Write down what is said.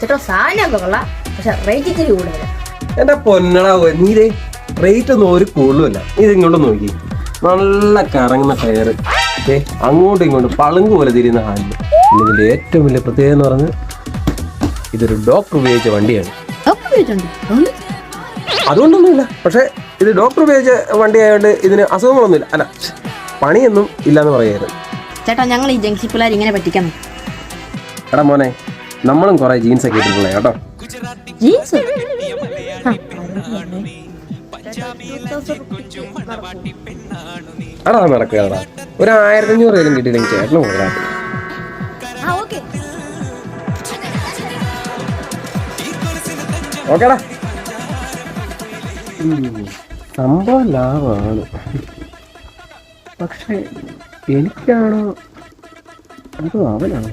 ചേട്ടോ സാധനമൊക്കെ കൊള്ളാം. പക്ഷെ റേറ്റ് ഇത്തിരി എന്റെ പൊന്നടാ നീതേ റേറ്റ് ഒന്നും ഒരു കൂടുതലുമല്ല ഇത് ഇങ്ങോട്ട് നോക്കി. നല്ല കറങ്ങുന്ന ടയർ ഏ അങ്ങോട്ടും ഇങ്ങോട്ടും പളുങ്ക് പോലെ തിരിയുന്ന ഹാൻഡ്. ഇതിന്റെ ഏറ്റവും വലിയ പ്രത്യേകത എന്ന് പറഞ്ഞ ഇതൊരു ഡോക്ടർ ഉപയോഗിച്ച വണ്ടിയാണ്. അതുകൊണ്ടൊന്നുമില്ല. പക്ഷെ ഇത് ഡോക്ടർ ഉപയോഗിച്ച വണ്ടി ആയതുകൊണ്ട് ഇതിന് അസുഖങ്ങളൊന്നുമില്ല. അല്ല പണിയൊന്നും ഇല്ലാന്ന് പറയായിരുന്നു ചേട്ടാ ഞങ്ങൾ ഈ പിള്ളേർ ഇങ്ങനെ പറ്റിക്കണം എടാ മോനെ നമ്മളും കുറെ ജീൻസ് ഒക്കെ ഇട്ടിട്ടുള്ളേ കേട്ടോ? ജീൻസ് എടാ നടക്കുക എടാ. ഒരു ആയിരത്തി അഞ്ഞൂറ് രൂപയിലും കിട്ടിയില്ലെങ്കിൽ ചേട്ടനും കൊടുക്കാം ഓക്കേടാ. സംഭവം ലാഭമാണ്. പക്ഷെ എനിക്കാണോ അതോ അവനാണോ?